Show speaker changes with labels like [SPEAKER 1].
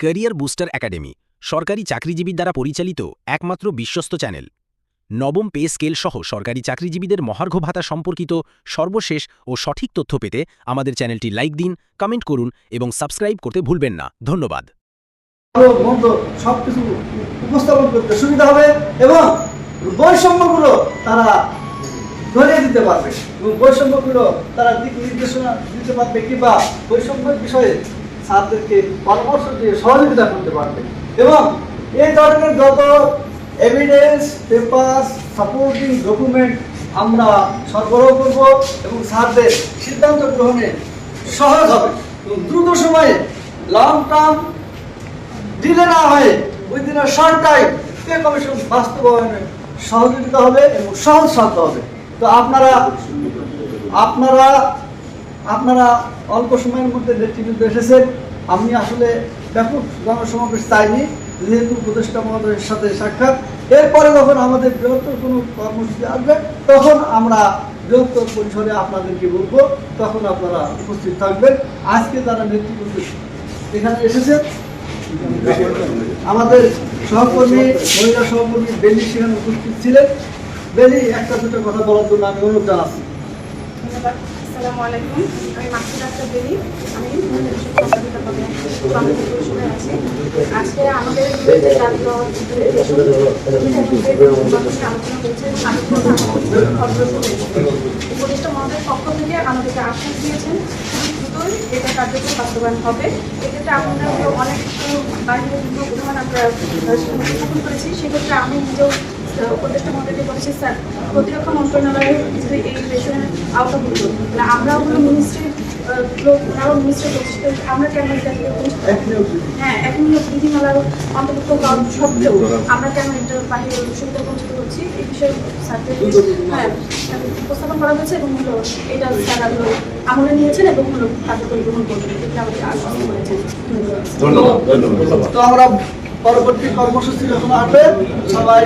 [SPEAKER 1] Career booster academy, সরকারি চাকরিজীবীর দ্বারা পরিচালিত একমাত্র বিশ্বস্ত চ্যানেল। নবম পে স্কেল সহ সরকারি চাকরিজীবীদের মহার্ঘ ভাতা সম্পর্কিত সর্বশেষ ও সঠিক তথ্য পেতে আমাদের চ্যানেলটি লাইক দিন, কমেন্ট করুন এবং সাবস্ক্রাইব করতে ভুলবেন না। ধন্যবাদ।
[SPEAKER 2] ধরিয়ে দিতে পারবে। বৈষম্যগুলো তারা দিক নির্দেশনা দিতে পারবে কিংবা বৈষম্যের বিষয়ে ছাত্রদেরকে পরামর্শ দিয়ে সহযোগিতা করতে পারবে। এবং এই ধরনের যত এভিডেন্স পেপার সাপোর্টিং ডকুমেন্ট আমরা সরবরাহ করব এবং স্যারদের সিদ্ধান্ত গ্রহণে সহজ হবে। এবং দ্রুত সময়ে লং টার্ম ডিলে না হয়ে within short time pay commission বাস্তবায়নে সহযোগিতা হবে এবং সহজ সাধ্য হবে। তো আপনারা আপনারা আপনারা অল্প সময়ের মধ্যে নেতৃবৃন্দ এসেছেন, আমি আসলে ব্যাপক জনসমাবেশ চাইনি। যেহেতু উপদেষ্টা মহোদয়ের সাথে সাক্ষাৎ, এরপরে যখন আমাদের বৃহত্তর কোনো কর্মসূচি আসবে, তখন আমরা বৃহত্তর পরিসরে আপনাদেরকে বলব, তখন আপনারা উপস্থিত থাকবেন। আজকে তারা নেতৃবৃন্দ এখানে এসেছেন, আমাদের সহকর্মী, মহিলা সহকর্মী বেলি সেখানে উপস্থিত ছিলেন। বেলি, একটা দুটো কথা বলার জন্য আমি অনুরোধ জানাচ্ছি।
[SPEAKER 3] ধন্যবাদ। আসসালামু আলাইকুম। আমি মাসুদ আক্তার দেবী আমি আছি। আজকে আমাদের উপদেষ্টা মহোদয়ের পক্ষ থেকে আমাদেরকে আশ্বাস দিয়েছেন দ্রুতই এটা কার্যকর বাস্তবায়ন হবে। এক্ষেত্রে আপনারা অনেক বাইরের উদাহরণ আমরা করেছি। সেক্ষেত্রে আমি নিজেও উপদেষ্টা মহোদয়কে বলেছি, স্যার প্রতিরক্ষা মন্ত্রণালয়ের যদি এই রেশনের আওতাভুক্ত। মানে আমরাও হলো মিনিস্ট্রির লোক ওনারাও মিনিস্ট্রি প্রতিষ্ঠিত আমরা কেন এটা? হ্যাঁ এখন বিধিমালার অন্তর্ভুক্ত হওয়ার সত্ত্বেও আমরা কেন এটার বাহিরে সুবিধা বঞ্চিত হচ্ছি? এই বিষয়ে স্যারদের হ্যাঁ উপস্থাপন করা হয়েছে এবং হলো এটা স্যার হলো আমলে নিয়েছেন এবং হলো কার্যকরী গ্রহণ করবেন এটা আমাদের আশ্বাস করেছেন ধন্যবাদ।
[SPEAKER 2] তো আমরা পরবর্তী কর্মসূচি যখন আসবে সবাই